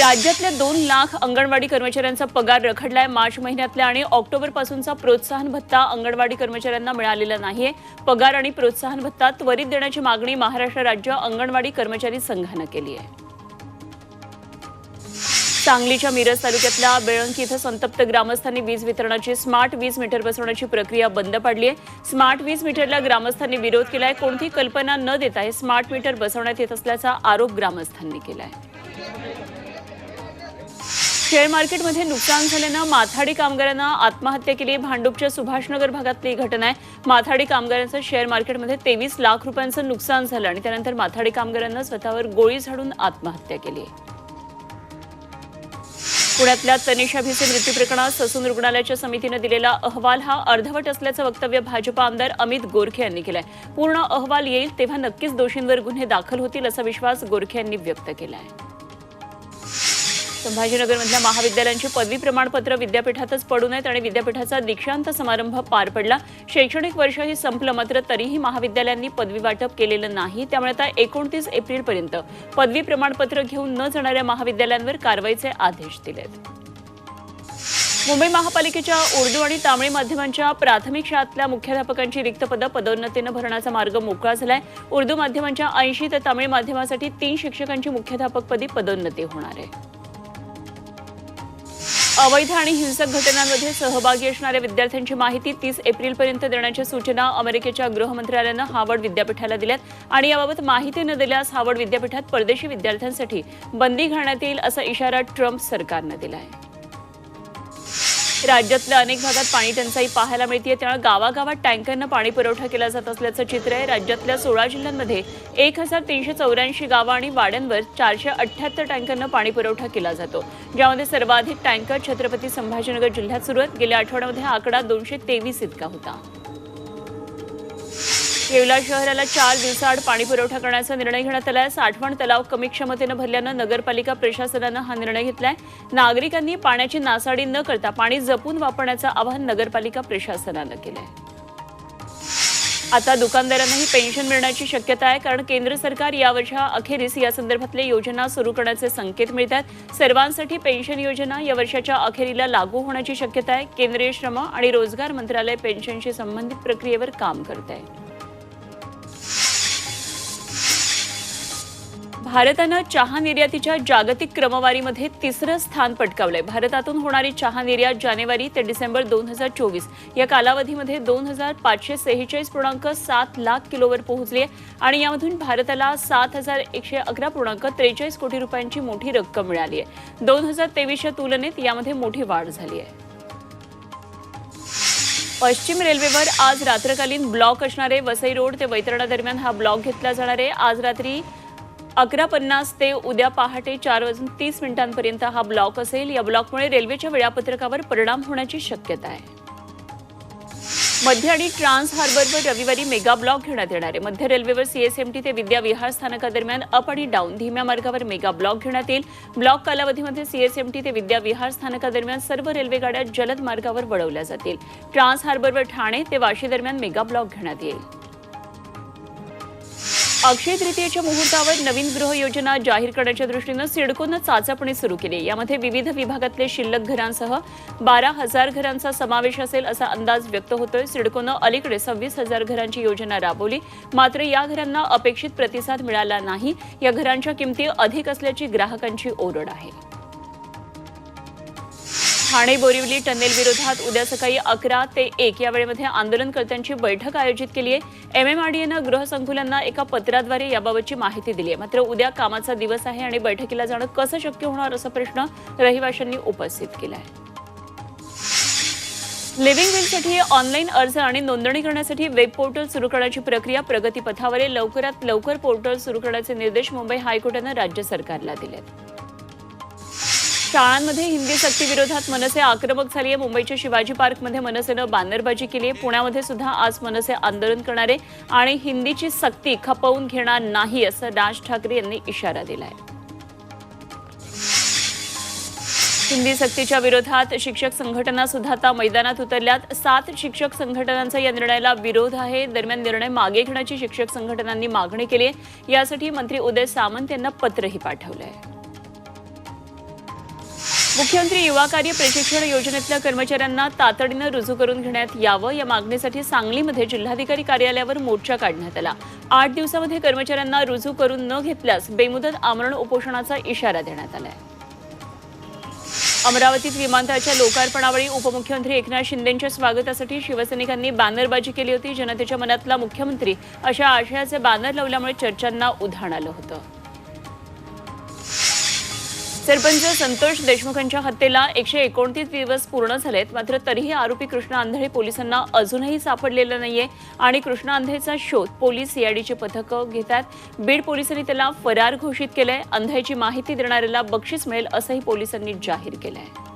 राज्यातल्या दोन लाख अंगणवाडी कर्मचाऱ्यांचा पगार रखडलाय. मार्च महिन्यातल्या आणि ऑक्टोबरपासूनचा प्रोत्साहन भत्ता अंगणवाडी कर्मचाऱ्यांना मिळालेला नाहीये. पगार आणि प्रोत्साहन भत्ता त्वरित देण्याची मागणी महाराष्ट्र राज्य अंगणवाडी कर्मचारी संघानं केली आहे. सांगलीच्या मिरज तालुक्यातल्या बेळंकी इथं संतप्त ग्रामस्थांनी वीज वितरणाची स्मार्ट वीज मीटर बसवण्याची प्रक्रिया बंद पाडली आहे. स्मार्ट वीज मीटरला ग्रामस्थांनी विरोध केलाय. कोणती कल्पना न देता हे स्मार्ट मीटर बसवण्यात येत असल्याचा आरोप ग्रामस्थांनी केला आहे शेअर मार्केटमध्ये नुकसान झाल्यानं माथाडी कामगारांना आत्महत्या केली. भांडूपच्या सुभाषनगर भागातली ही घटना आहे. माथाडी कामगारांचं शेअर मार्केटमध्ये तेवीस लाख रुपयांचं नुकसान झालं आणि त्यानंतर माथाडी कामगारांना स्वतःवर गोळी झाडून आत्महत्या केली. पुण्यातल्या तनिषा भिसे मृत्यू प्रकरणात ससून रुग्णालयाच्या समितीनं दिलेला अहवाल हा अर्धवट असल्याचं वक्तव्य भाजपा आमदार अमित गोरखे यांनी केलंय. पूर्ण अहवाल येईल तेव्हा नक्कीच दोषींवर गुन्हे दाखल होतील असा विश्वास गोरखे यांनी व्यक्त केला आहे संभाजीनगरमधल्या महाविद्यालयांची पदवी प्रमाणपत्र विद्यापीठातच पडू नयेत आणि विद्यापीठाचा दीक्षांत समारंभ पार पडला. शैक्षणिक वर्षही संपलं मात्र तरीही महाविद्यालयांनी पदवी वाटप केलेलं नाही. त्यामुळे आता एकोणतीस एप्रिलपर्यंत पदवी प्रमाणपत्र घेऊन न जाणाऱ्या महाविद्यालयांवर कारवाईचे आदेश दिलेत. मुंबई महापालिकेच्या उर्दू आणि तामिळ माध्यमांच्या प्राथमिक शाळातल्या मुख्याध्यापकांची रिक्त पदं पदोन्नतीनं भरण्याचा मार्ग मोकळा झालाय. उर्दू माध्यमांच्या ऐंशी तर तामिळ माध्यमासाठी तीन शिक्षकांची मुख्याध्यापकपदी पदोन्नती होणार आहे. अवैध आणि हिंसक घटनांमध्ये सहभागी असणाऱ्या विद्यार्थ्यांची माहिती तीस एप्रिलपर्यंत देण्याच्या सूचना अमेरिकेच्या गृहमंत्रालयानं हावर्ड हार्वर्ड विद्यापीठाला दिल्यात आणि याबाबत माहिती न दिल्यास हार्वर्ड विद्यापीठात परदेशी विद्यार्थ्यांसाठी बंदी घालण्यात येईल असा इशारा ट्रम्प सरकारनं दिला आहे राज्यातल्या अनेक भागात पाणी टंचाई पाहायला मिळते त्यामुळे गावागावात टँकरनं पाणी पुरवठा केला जात असल्याचं चित्र आहे. राज्यातल्या सोळा जिल्ह्यांमध्ये एक हजार तीनशे चौऱ्याऐंशी गावं आणि वाड्यांवर चारशे अठ्ठ्याहत्तर टँकरनं पाणी पुरवठा केला जातो. ज्यामध्ये सर्वाधिक टँकर छत्रपती संभाजीनगर जिल्ह्यात सुरू आहेत. गेल्या आठवड्यामध्ये हा आकडा दोनशे तेवीस इतका होता. येवला शहराला चार दिवसाआड पाणी पुरवठा करण्याचा निर्णय घेण्यात आला आहे साठवण तलाव कमी क्षमतेनं भरल्यानं नगरपालिका प्रशासनानं हा निर्णय घेतलाय. नागरिकांनी पाण्याची नासाडी न करता पाणी जपून वापरण्याचं आवाहन नगरपालिका प्रशासनानं केलंय. आता दुकानदारांनाही पेन्शन मिळण्याची शक्यता आहे कारण केंद्र सरकार या वर्षा अखेरीस या संदर्भातले योजना सुरू करण्याचे संकेत मिळत आहेत सर्वांसाठी पेन्शन योजना या वर्षाच्या अखेरीला लागू होण्याची शक्यता आहे. केंद्रीय श्रम आणि रोजगार मंत्रालय पेन्शनशी संबंधित प्रक्रियेवर काम करत आहे भारतानं चहा निर्यातीच्या जागतिक क्रमवारीमध्ये तिसरं स्थान पटकावलंय. भारतातून होणारी चहा निर्यात जानेवारी ते डिसेंबर दोन हजार चोवीस. या कालावधीमध्ये दोन हजार पाचशे सेहेचाळीस पूर्णांक सात लाख किलोवर पोहोचली आहे आणि यामधून भारताला सात हजार एकशे अकरा पूर्णांक त्रेचाळीस कोटी रुपयांची मोठी रक्कम मिळाली आहे दोन हजार तेवीसच्या तुलनेत यामध्ये मोठी वाढ झाली आहे पश्चिम रेल्वेवर आज रात्रकालीन ब्लॉक असणारे वसई रोड ते वैतरणा दरम्यान हा ब्लॉक घेतला जाणार आहे. आज रात्री अकरा पन्नास ते उद्या पहाटे चार वाजून तीस मिनिटांपर्यंत हा ब्लॉक असेल. या ब्लॉकमुळे रेल्वेच्या वेळापत्रकावर परिणाम होण्याची शक्यता आहे. मध्य आणि ट्रान्स हार्बरवर रविवारी मेगा ब्लॉक घेण्यात येणार आहे. मध्य रेल्वेवर सीएसएमटी ते विद्या विहार स्थानकादरम्यान अप आणि डाऊन धीम्या मार्गावर मेगा ब्लॉक घेण्यात येईल. ब्लॉक कालावधीमध्ये सीएसएमटी ते विद्या विहार स्थानकादरम्यान सर्व रेल्वेगाड्या जलद मार्गावर वळवल्या जातील. ट्रान्स हार्बरवर ठाणे ते वाशी दरम्यान मेगा ब्लॉक घेण्यात येईल. अक्षय तृतीयेच्या मुहूर्तावर नवीन गृह योजना जाहीर करण्याच्या दृष्टीनं सिडकोनं चाचपणी सुरू केली यामध्ये विविध विभागातले शिल्लक घरांसह बारा हजार घरांचा समावेश असेल असा अंदाज व्यक्त होतोय. सिडकोनं अलीकडे सव्वीस हजार घरांची योजना राबवली. मात्र या घरांना अपेक्षित प्रतिसाद मिळाला नाही. या घरांच्या किमती अधिक असल्याची ग्राहकांची ओरड आहे. ठाणे बोरिवली टनेल विरोधात उद्या सकाळी अकरा ते एक या वेळेमध्ये आंदोलनकर्त्यांची बैठक आयोजित केली आहे. एमएमआरडीएनं गृहसंकुलांना एका पत्राद्वारे याबाबतची माहिती दिली आहे. मात्र उद्या कामाचा दिवस आहे आणि बैठकीला जाणं कसं शक्य होणार असा प्रश्न रहिवाशांनी उपस्थित केला आहे. लिव्हिंग विलसाठी ऑनलाईन अर्ज आणि नोंदणी करण्यासाठी वेब पोर्टल सुरू करण्याची प्रक्रिया प्रगतीपथावर लवकरात लवकर पोर्टल सुरू करण्याचे निर्देश मुंबई हायकोर्टानं राज्य सरकारला दिले आहेत शाळांमध्ये हिंदी सक्तीविरोधात मनसे आक्रमक झाली आहे मुंबईच्या शिवाजी पार्कमध्ये मनसेनं बॅनरबाजी केली आहे. पुण्यामध्ये सुद्धा आज मनसे आंदोलन करणारे आणि हिंदीची सक्ती खपवून घेणार नाही असं राज ठाकरे यांनी इशारा दिला आहे हिंदी सक्तीच्या विरोधात शिक्षक संघटना सुद्धा आता मैदानात उतरल्यात. सात शिक्षक संघटनांचा या निर्णयाला विरोध आहे. दरम्यान निर्णय मागे घेण्याची शिक्षक संघटनांनी मागणी केली आहे. यासाठी मंत्री उदय सामंत यांना पत्रही पाठवलं आहे मुख्यमंत्री युवा कार्य प्रशिक्षण योजनेतल्या कर्मचाऱ्यांना तातडीनं रुजू करून घेण्यात यावं या मागणीसाठी सांगलीमध्ये जिल्हाधिकारी कार्यालयावर मोर्चा काढण्यात आला. आठ दिवसामध्ये कर्मचाऱ्यांना रुजू करून न घेतल्यास बेमुदत आमरण उपोषणाचा इशारा देण्यात आलाय. अमरावतीत विमानतळाच्या लोकार्पणावेळी उपमुख्यमंत्री एकनाथ शिंदेंच्या स्वागतासाठी शिवसैनिकांनी बॅनरबाजी केली होती. जनतेच्या मनातला मुख्यमंत्री अशा आशयाचे बॅनर लावल्यामुळे चर्चांना उधाण आलं होतं. सरपंच संतोष देशमुखांच्या हत्येला एकशे एकोणतीस दिवस पूर्ण झालेत. मात्र तरीही आरोपी कृष्णा आंधळे पोलिसांना अजूनही सापडलेला नाहीये आणि कृष्णा आंधळेचा शोध पोलीस सीआयडीची पथकं घेतात. बीड पोलिसांनी त्याला फरार घोषित केलंय. अंधळेची माहिती देणाऱ्याला बक्षीस मिळेल असंही पोलिसांनी जाहीर केलंय.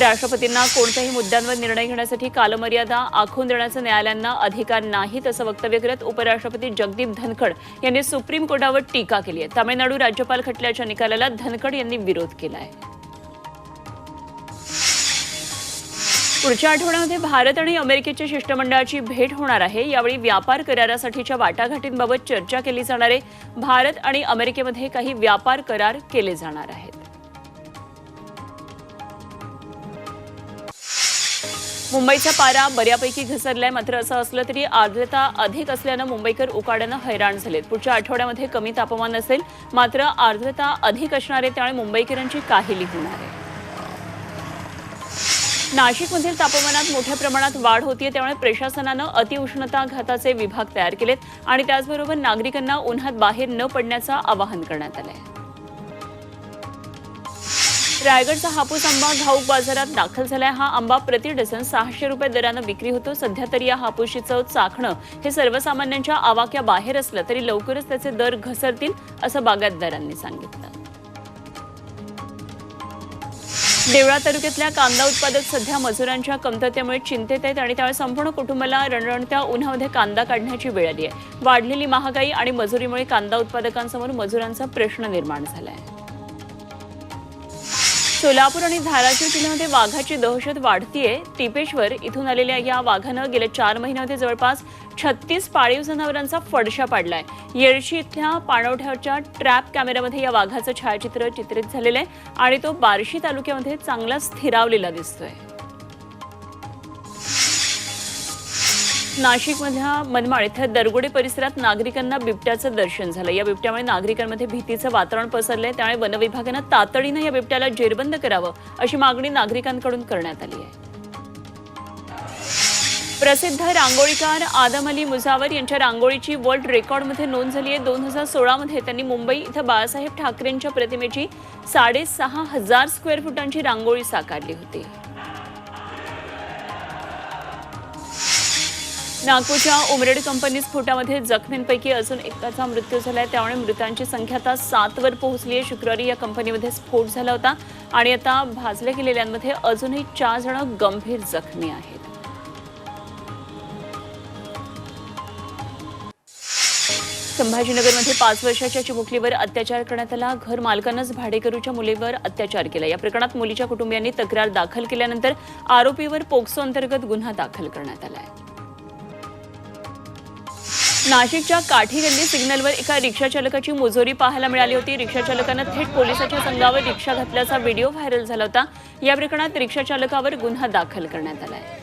राष्ट्रपतींना कोणत्याही मुद्द्यांवर निर्णय घेण्यासाठी कालमर्यादा आखून देण्याचा न्यायालयांना अधिकार नाही असं वक्तव्य करत उपराष्ट्रपती जगदीप धनखड यांनी सुप्रीम कोर्टावर टीका केली आहे. तामिळनाडू राज्यपाल खटल्याच्या निकालाला धनखड यांनी विरोध केला आहे पुढच्या आठवड्यामध्ये भारत आणि अमेरिकेच्या शिष्टमंडळाची भेट होणार आहे. यावेळी व्यापार करारासाठीच्या वाटाघाटींबाबत चर्चा केली जाणार आहे. भारत आणि अमेरिकेमध्ये काही व्यापार करार केले जाणार आहेत. मुंबईचा पारा बऱ्यापैकी घसरलाय. मात्र असं असलं तरी आर्द्रता अधिक असल्यानं मुंबईकर उकाड्यानं हैराण झालेत. पुढच्या आठवड्यामध्ये कमी तापमान असेल मात्र आर्द्रता अधिक असणार आहे त्यामुळे मुंबईकरांची काहिली होणार आहे. नाशिकमधील तापमानात मोठ्या प्रमाणात वाढ होतीये त्यामुळे प्रशासनानं अतिउष्णता घाताचे विभाग तयार केलेत आणि त्याचबरोबर नागरिकांना उन्हात बाहेर न पडण्याचं आवाहन करण्यात आलं आहे रायगडचा हापूस आंबा घाऊक बाजारात दाखल झालाय. हा आंबा प्रति डझन सहाशे रुपये दरानं विक्री होतो. सध्या तरी या हापूसची चव चाखणं हे सर्वसामान्यांच्या आवाक्या बाहेर असलं तरी लवकरच त्याचे दर घसरतील असं बागायतदारांनी सांगितलं. देवळा तालुक्यातल्या कांदा उत्पादक सध्या मजुरांच्या कमतरतेमुळे चिंतेत आहेत आणि त्यामुळे संपूर्ण कुटुंबाला रणरणत्या उन्हामध्ये कांदा काढण्याची वेळ आली आहे. वाढलेली महागाई आणि मजुरीमुळे कांदा उत्पादकांसमोर मजुरांचा प्रश्न निर्माण झाला आहे सोलापूर आणि धाराशिव जिल्ह्यामध्ये वाघाची दहशत वाढतीये. टिपेश्वर इथून आलेल्या या वाघानं गेल्या चार महिन्यामध्ये जवळपास छत्तीस पाळीव जनावरांचा फडशा पाडलाय. येळशी इथल्या पाणवठ्याच्या ट्रॅप कॅमेऱ्यामध्ये या वाघाचं छायाचित्र चित्रित झालेलं आहे आणि तो बार्शी तालुक्यामध्ये चांगला स्थिरावलेला दिसतोय. नाशिकमधल्या मनमाड इथं दरगोडे परिसरात नागरिकांना बिबट्याचं दर्शन झालं. या बिबट्यामुळे नागरिकांमध्ये भीतीचं वातावरण पसरलंय. त्यामुळे वनविभागानं तातडीनं या बिबट्याला जेरबंद करावं अशी मागणी नागरिकांकडून करण्यात आली आहे. प्रसिद्ध रांगोळीकार आदम अली मुजावर यांच्या रांगोळीची वर्ल्ड रेकॉर्डमध्ये नोंद झाली आहे. दोन हजार सोळामध्ये त्यांनी मुंबई इथं बाळासाहेब ठाकरेंच्या प्रतिमेची साडेसहा हजार स्क्वेअर फुटांची रांगोळी साकारली होती. नागपूरच्या उमरेड कंपनी स्फोटामध्ये जखमींपैकी अजून एकाचा मृत्यू झालाय. त्यामुळे मृतांची संख्या आता सातवर पोहोचली आहे शुक्रवारी या कंपनीमध्ये स्फोट झाला होता. आणि आता भाजल्या गेलेल्यांमध्ये अजूनही चार जण गंभीर जखमी आहेत. संभाजीनगरमध्ये पाच वर्षाच्या चिमुकलीवर अत्याचार करण्यात आला. घर मालकानंच भाडेकरूच्या मुलीवर अत्याचार केला. या प्रकरणात मुलीच्या कुटुंबियांनी तक्रार दाखल केल्यानंतर आरोपीवर पोक्सो अंतर्गत गुन्हा दाखल करण्यात आला आहे नाशिकच्या काठी गल्ली सिग्नलवर एका रिक्षा चालकाची मुजोरी पाहायला मिळाली होती. रिक्षा चालकानं थेट पोलिसाच्या संघावर रिक्षा घातल्याचा व्हिडिओ व्हायरल झाला होता. या प्रकरणात रिक्षा चालकावर गुन्हा दाखल करण्यात आला आहे.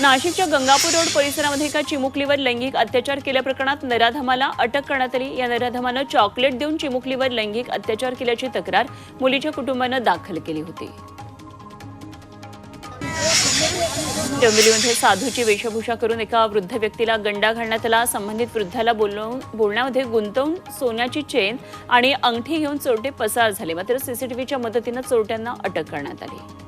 नाशिकच्या गंगापूर रोड परिसरामध्ये एका चिमुकलीवर लैंगिक अत्याचार केल्याप्रकरणात नराधमाला अटक करण्यात आली. या नराधमानं चॉकलेट देऊन चिमुकलीवर लैंगिक अत्याचार केल्याची तक्रार मुलीच्या कुटुंबानं दाखल केली होती. डोंबिवलीमध्ये साधूची वेशभूषा करून एका वृद्ध व्यक्तीला गंडा घालण्यात आला. संबंधित वृद्धाला बोलवून बोलण्यामध्ये गुंतवून सोन्याची चेन आणि अंगठी घेऊन चोरटे पसार झाले. मात्र सीसीटीव्हीच्या मदतीनं चोरट्यांना अटक करण्यात आली.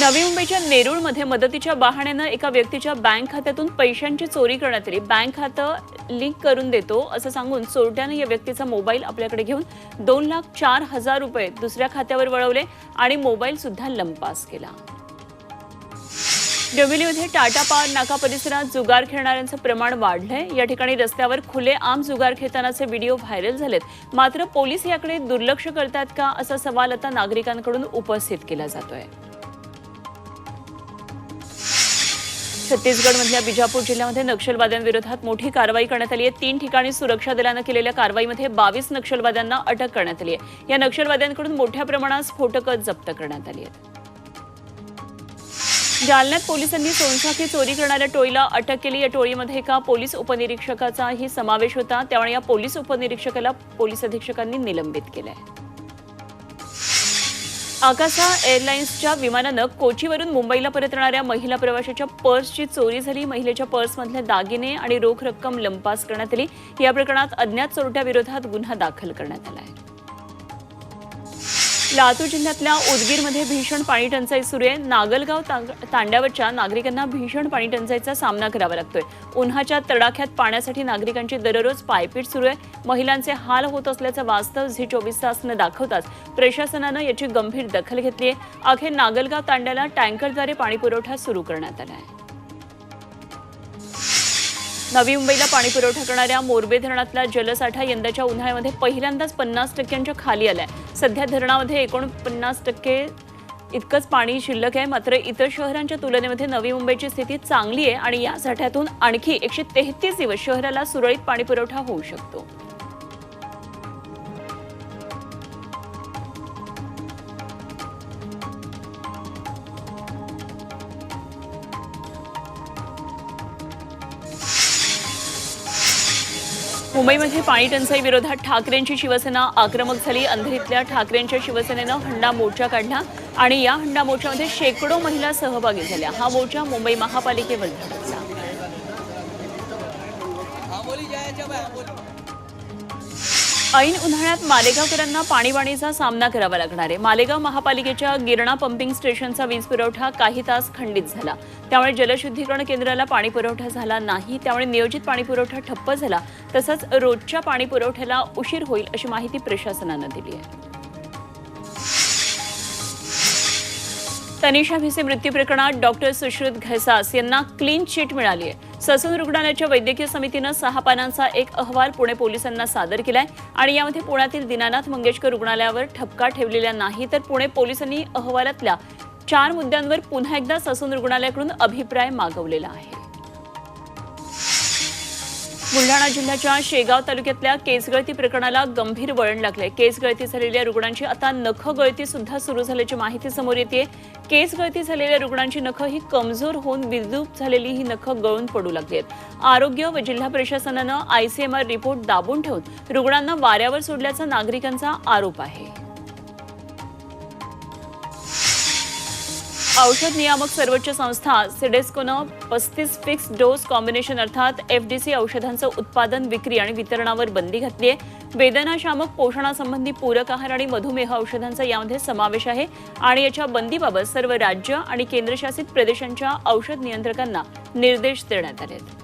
नवी मुंबईच्या नेरूळमध्ये मदतीच्या बहाण्यानं एका व्यक्तीच्या बँक खात्यातून पैशांची चोरी करण्यात आली. बँक खातं लिंक करून देतो असं सांगून चोरट्यानं या व्यक्तीचा मोबाईल आपल्याकडे घेऊन दोन लाख चार हजार रुपये दुसऱ्या खात्यावर वळवले आणि मोबाईल सुद्धा लंपास केला. डोंबिवलीमध्ये टाटा पार नाका परिसरात जुगार खेळणाऱ्यांचं प्रमाण वाढलंय. या ठिकाणी रस्त्यावर खुले आम जुगार खेळतानाचे व्हिडिओ व्हायरल झालेत. मात्र पोलीस याकडे दुर्लक्ष करतात का असा सवाल आता नागरिकांकडून उपस्थित केला जातोय. छत्तीसगडमधल्या बिजापूर जिल्ह्यामध्ये नक्षलवाद्यांविरोधात मोठी कारवाई करण्यात आली आहे. तीन ठिकाणी सुरक्षा दलानं केलेल्या कारवाईमध्ये बावीस नक्षलवाद्यांना अटक करण्यात आली आहे. या नक्षलवाद्यांकडून मोठ्या प्रमाणात स्फोटकं जप्त करण्यात आली आहेत. जालन्यात पोलिसांनी सोनसाखी चोरी करणाऱ्या टोळीला अटक केली. या टोळीमध्ये एका पोलीस उपनिरीक्षकाचाही समावेश होता. त्यामुळे या पोलीस उपनिरीक्षकाला पोलीस अधीक्षकांनी निलंबित केलंय. आकाशा एअरलाइन्सच्या विमानानं कोचीवरून मुंबईला परत येणाऱ्या महिला प्रवाशाच्या पर्सची चोरी झाली. महिलेच्या पर्समधले दागिने आणि रोख रक्कम लंपास करण्यात आली. या प्रकरणात अज्ञात चोरट्याविरोधात गुन्हा दाखल करण्यात आला आहे. लातूर जिल्ह्यातल्या उदगीरमध्ये भीषण पाणी टंचाई सुरू आहे. नागलगाव तांड्यावरच्या नागरिकांना भीषण पाणी टंचाईचा सामना करावा लागतोय. उन्हाच्या तडाख्यात पाण्यासाठी नागरिकांची दररोज पायपीट सुरू आहे. महिलांचे हाल होत असल्याचं वास्तव झी चोवीस तासनं दाखवताच प्रशासनानं याची गंभीर दखल घेतली आहे. अखेर नागलगाव तांड्याला टँकरद्वारे पाणीपुरवठा सुरू करण्यात आला आहे. नवी मुंबईला पाणीपुरवठा करणाऱ्या मोरबे धरणातला जलसाठा यंदाच्या उन्हाळ्यामध्ये पहिल्यांदाच पन्नास टक्क्यांच्या खाली आलाय. सध्या धरणामध्ये एकोणपन्नास टक्के इतकंच पाणी शिल्लक आहे. मात्र इतर शहरांच्या तुलनेमध्ये नवी मुंबईची स्थिती चांगली आहे आणि या साठ्यातून आणखी एकशे तेहतीस दिवस शहराला सुरळीत पाणी पुरवठा होऊ शकतो. मुंबईमध्ये पाणी टंचाई विरोधात ठाकरेंची शिवसेना आक्रमक झाली. अंधेरीतल्या ठाकरेंच्या शिवसेनेनं हंडा मोर्चा काढला आणि या हंडा मोर्चामध्ये शेकडो महिला सहभागी झाल्या. हा मोर्चा मुंबई महापालिकेवर झाला. ऐन उन्हाळ्यात मालेगावकरांना पाणीवाणीचा सामना करावा लागणार आहे. मालेगाव महापालिकेच्या गिरणा पंपिंग स्टेशनचा वीज पुरवठा काही तास खंडित झाला. त्यामुळे जलशुद्धीकरण केंद्राला पाणी पुरवठा झाला नाही. त्यामुळे नियोजित पाणी पुरवठा ठप्प झाला. तसंच रोजच्या पाणी पुरवठ्याला उशीर होईल अशी माहिती प्रशासनानं दिली आहे. तनिषा भिसे मृत्यू प्रकरणात डॉक्टर सुश्रुत घैसास यांना क्लीन चिट मिळाली आहे. ससून रुग्णालयाच्या वैद्यकीय समितीनं सहा पानांचा एक अहवाल पुणे पोलिसांना सादर केलाय. आणि यामध्ये पुण्यातील दीनानाथ मंगेशकर रुग्णालयावर ठपका ठेवलेला नाही तर पुणे पोलिसांनी अहवालातल्या चार मुद्द्यांवर पुन्हा एकदा ससून रुग्णालयाकडून अभिप्राय मागवलेला आहे. बुलढाणा जिल्ह्याच्या शेगाव तालुक्यातल्या केसगळती प्रकरणाला गंभीर वळण लागलंय. केसगळती झालेल्या रुग्णांची आता नख गळती सुद्धा सुरू झाल्याची माहिती समोर येते केसगळती झालेल्या रुग्णांची नखं ही कमजोर होऊन विद्रूप झालेली ही नखं गळून पडू लागली आहेत आरोग्य व जिल्हा प्रशासनानं आयसीएमआर रिपोर्ट दाबून ठेवून रुग्णांना वाऱ्यावर सोडल्याचा नागरिकांचा आरोप आहे. औषध नियामक सर्वोच्च संस्था सिडेस्कोनं पस्तीस फिक्स डोस कॉम्बिनेशन अर्थात एफडीसी औषधांचं उत्पादन विक्री आणि वितरणावर बंदी घातली आहे. वेदनाशामक पोषणासंबंधी पूरक आहार आणि मधुमेह औषधांचा यामध्ये समावेश आहे आणि याच्या बंदीबाबत सर्व राज्य आणि केंद्रशासित प्रदेशांच्या औषध नियंत्रकांना निर्देश देण्यात आले आहेत.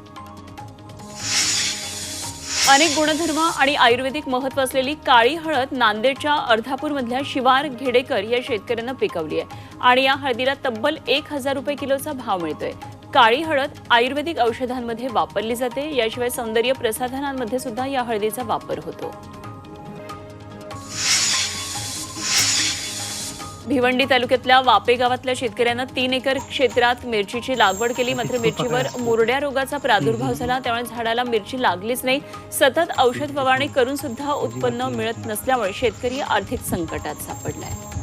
अनेक गुणधर्म आणि आयुर्वेदिक महत्त्व असलेली काळी हळद नांदेडच्या अर्धापूरमधल्या शिवार घेडेकर या शेतकऱ्यांना पिकवली आहे. आणि या हळदीला तब्बल एक हजार रुपये किलोचा भाव मिळतोय. काळी हळद आयुर्वेदिक औषधांमध्ये वापरली जाते. याशिवाय सौंदर्य प्रसाधनांमध्ये सुद्धा या हळदीचा वापर होतो. भिवंडी तालुक्यातल्या वापे गावातल्या शेतकऱ्यानं तीन एकर क्षेत्रात मिरचीची लागवड केली. मात्र मिरचीवर मुरड्या रोगाचा प्रादुर्भाव झाला. त्यामुळे झाडाला मिरची लागलीच नाही. सतत औषध फवारणी करून सुद्धा उत्पन्न मिळत नसल्यामुळे शेतकरी आर्थिक संकटात सापडलाय.